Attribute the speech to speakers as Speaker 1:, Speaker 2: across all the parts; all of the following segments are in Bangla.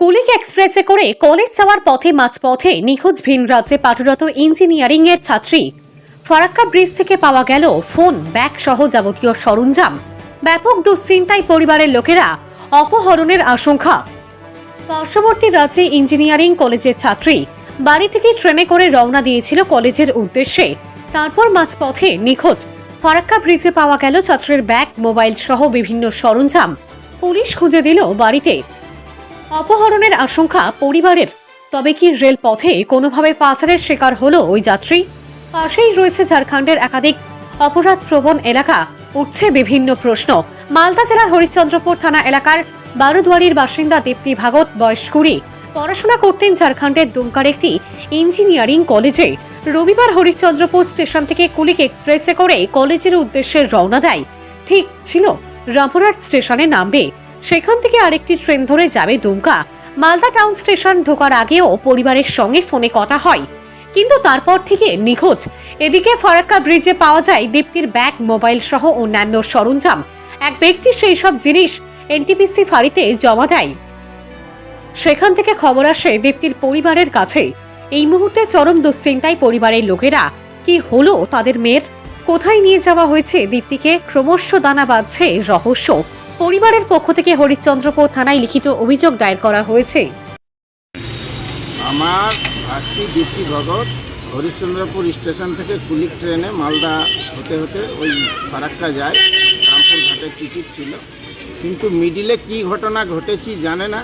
Speaker 1: কুলিক এক্সপ্রেসে করে কলেজ যাওয়ার পথে মাঝপথে নিখোঁজ ভিন রাজ্যে পাঠরত ইঞ্জিনিয়ারিং এর ছাত্রী। ফারাক্কা ব্রিজ থেকে পাওয়া গেল ফোন, ব্যাগ সহ যাবতীয় সরঞ্জাম। ব্যাপক দুশ্চিন্তায় পরিবারের লোকেরা অপহরণের আশঙ্কা। পার্শ্ববর্তী রাজ্যে ইঞ্জিনিয়ারিং কলেজের ছাত্রী বাড়ি থেকে ট্রেনে করে রওনা দিয়েছিল কলেজের উদ্দেশ্যে। তারপর মাঝপথে নিখোঁজ। ফারাক্কা ব্রিজে পাওয়া গেল ছাত্রের ব্যাগ, মোবাইল সহ বিভিন্ন সরঞ্জাম। পুলিশ খুঁজে দিল বাড়িতে। অপহরণের আশঙ্কা পরিবারের। তবে কি রেলপথে কোনোভাবে পাচারের শিকার হলো ওই যাত্রী? পাশেই রয়েছে ঝাড়খণ্ডের একাধিক অপরাধ প্রবণ এলাকা। উঠছে বিভিন্ন প্রশ্ন। মালদা জেলার হরিশ্চন্দ্রপুর থানা এলাকার বারুদুয়ারির বাসিন্দা দীপ্তি ভাগত, বয়স কুড়ি। পড়াশোনা করতেন ঝাড়খণ্ডের দুমকার একটি ইঞ্জিনিয়ারিং কলেজে। রবিবার হরিশ্চন্দ্রপুর স্টেশন থেকে কুলিক এক্সপ্রেসে করে কলেজের উদ্দেশ্যে রওনা দেয়। ঠিক ছিল রামপুরহাট স্টেশনে নামবে। সেখান থেকে আরেকটি ট্রেন ধরে যাবে দুমকা। মালদা টাউন স্টেশন ঢোকার আগেও পরিবারের সঙ্গে ফোনে কথা হয়। কিন্তু তারপর থেকে নিখোঁজ। এদিকে ফারাক্কা ব্রিজে পাওয়া যায় দীপ্তির ব্যাগ, মোবাইল সহ অন্যান্য সরঞ্জাম। এক ব্যক্তি সেই সব জিনিস এনটিপিসি ফাঁড়িতে জমা দেয়। সেখান থেকে খবর আসে দীপ্তির পরিবারের কাছে। এই মুহূর্তে চরম দুশ্চিন্তায় পরিবারের লোকেরা, কি হলো তাদের মেয়ের? কোথায় নিয়ে যাওয়া হয়েছে দীপ্তিকে? ক্রমশ দানা বাঁধছে রহস্য। পরিবারের পক্ষ থেকে হরিশ্চন্দ্রপুর থানায় লিখিত অভিযোগ দায়ের করা হয়েছে।
Speaker 2: আমার ভাস্তি দীপ্তি ভগত হরিশ্চন্দ্রপুর স্টেশন থেকে কুলিক ট্রেনে মালদা হতে হতে ওই ফারাক্কা যায়। রামপুর ঘাটের টিকিট ছিল। কিন্তু মিডিলে কি ঘটনা ঘটেছি জানে না।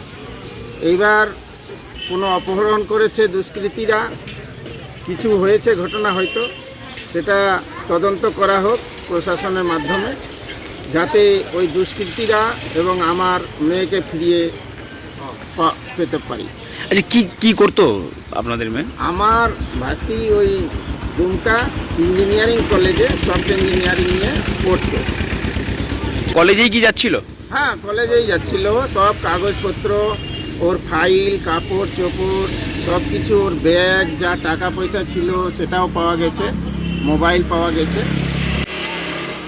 Speaker 2: এইবার কোনো অপহরণ করেছে দুষ্কৃতীরা। কিছু হয়েছে ঘটনা হয়তো। সেটা তদন্ত করা হোক প্রশাসনের মাধ্যমে। যাতে ওই দুষ্কৃতীরা এবং আমার মেয়েকে ফিরিয়ে পেতে পারি।
Speaker 3: আচ্ছা কি কি করতো আপনাদের মেয়ে?
Speaker 2: আমার ভাস্তি ওই দুমকা ইঞ্জিনিয়ারিং কলেজে সফট ইঞ্জিনিয়ারিং নিয়ে পড়তো।
Speaker 3: কলেজেই কি যাচ্ছিল?
Speaker 2: হ্যাঁ কলেজেই যাচ্ছিল। সব কাগজপত্র ওর ফাইল কাপড় চোপড় সব কিছু ওর ব্যাগ যা টাকা পয়সা ছিল সেটাও পাওয়া গেছে মোবাইল পাওয়া গেছে।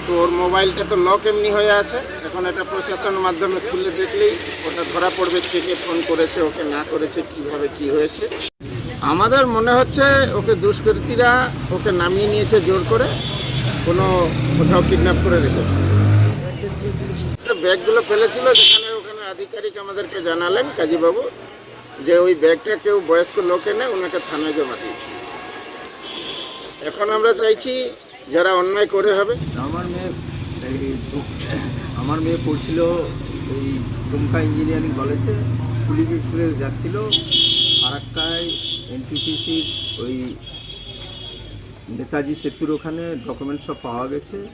Speaker 2: তো ওর মোবাইলটা তো লক এমনি হয়ে আছে। এখন এটা প্রশাসনের মাধ্যমে খুলে দেখলেই ওটা ধরা পড়বে কে কে ফোন করেছে, ওকে না করেছে, কীভাবে কি হয়েছে। আমাদের মনে হচ্ছে ওকে দুষ্কৃতীরা ওকে নামিয়ে নিয়েছে জোর করে, কোনো কোথাও কিডন্যাপ করে রেখেছে। ব্যাগগুলো ফেলেছিল, যেখানে ওখানে আধিকারিক আমাদেরকে জানালেন কাজীবাবু, যে ওই ব্যাগটা কেউ বয়স্ক লোক এনে ওনাকে থানায় জমা দিয়েছে। এখন আমরা চাইছি যারা অন্যায় করে হবে
Speaker 4: আমার আমার মেয়ে পড়ছিল ওই দুমকা ইঞ্জিনিয়ারিং কলেজে। পুলিশ এক্সপ্রেস যাচ্ছিল। ফারাক্কায় এনটিপিসির ওই নেতাজি সেতুর ওখানে ডকুমেন্ট সব পাওয়া গেছে।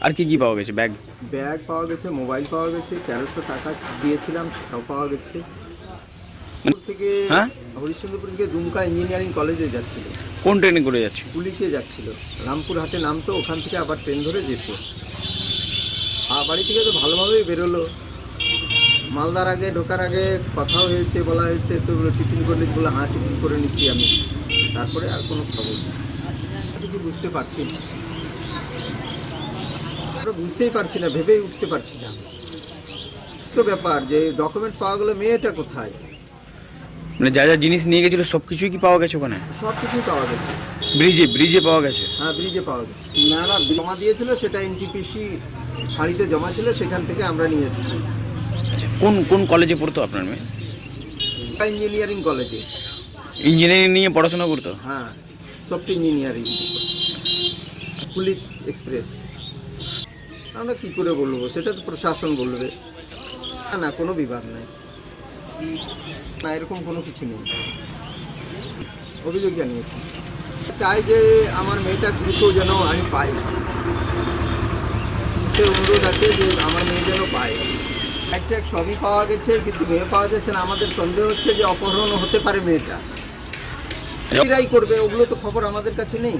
Speaker 3: আর কি কি পাওয়া গেছে? ব্যাগ?
Speaker 4: ব্যাগ পাওয়া গেছে মোবাইল পাওয়া গেছে তেরোশো টাকা দিয়েছিলাম সেটাও পাওয়া গেছে।
Speaker 3: মানে-
Speaker 4: থেকে
Speaker 3: হ্যাঁ?
Speaker 4: হরিশ্চন্দ্রপুর থেকে দুমকা ইঞ্জিনিয়ারিং কলেজে যাচ্ছিল।
Speaker 3: কোন ট্রেনে করে যাচ্ছে
Speaker 4: পুলিশে যাচ্ছিল। রামপুর হাটে নামতো ওখান থেকে আবার ট্রেন ধরে যেত। বাড়ি থেকে তো ভালোভাবেই বেরোলো। মালদার আগে ঢোকার আগে কথাও হয়েছে বলা হয়েছে তো টিফিন করলে বলে হ্যাঁ টিফিন করে নিচ্ছি আমি। তারপরে আর কোনো খবর। কিছু বুঝতে পারছি না। বুঝতেই পারছি না ভেবেই উঠতে পারছি না। তো ব্যাপার যে ডকুমেন্ট পাওয়া গেলো মেয়েটা কোথায়?
Speaker 3: মানে যা যা জিনিস নিয়ে গেছিল সব কিছুই কি পাওয়া গেছে ওখানে?
Speaker 4: সব কিছুই পাওয়া গেছে।
Speaker 3: ব্রিজে ব্রিজে পাওয়া গেছে?
Speaker 4: হ্যাঁ ব্রিজে পাওয়া গেছে। না না জমা দিয়েছিল সেটা এনটিপিসি ফাঁড়িতে জমা ছিল সেখান থেকে আমরা নিয়ে এসেছি।
Speaker 3: আচ্ছা কোন কোন কলেজে পড়তো আপনার মেয়ে?
Speaker 4: ইঞ্জিনিয়ারিং কলেজে
Speaker 3: ইঞ্জিনিয়ারিং নিয়ে পড়াশোনা করতো?
Speaker 4: হ্যাঁ সফট ইঞ্জিনিয়ারিং পুলিশ এক্সপ্রেস আমরা কি করে বলব? সেটা তো প্রশাসন বলবে। না না কোনো বিভাগ নাই। না এরকম কোনো কিছু নেই। অভিযোগ জানিয়েছি। চাই যে আমার মেয়েটা দ্রুত যেন আমি পাই। সে অনুরোধ আছে যে আমার মেয়ে যেন পায়। একটা সবই পাওয়া গেছে কিন্তু মেয়ে পাওয়া যাচ্ছে না। আমাদের সন্দেহ হচ্ছে যে অপহরণ হতে পারে মেয়েটা। এরাই করবে ওগুলো তো খবর আমাদের কাছে নেই।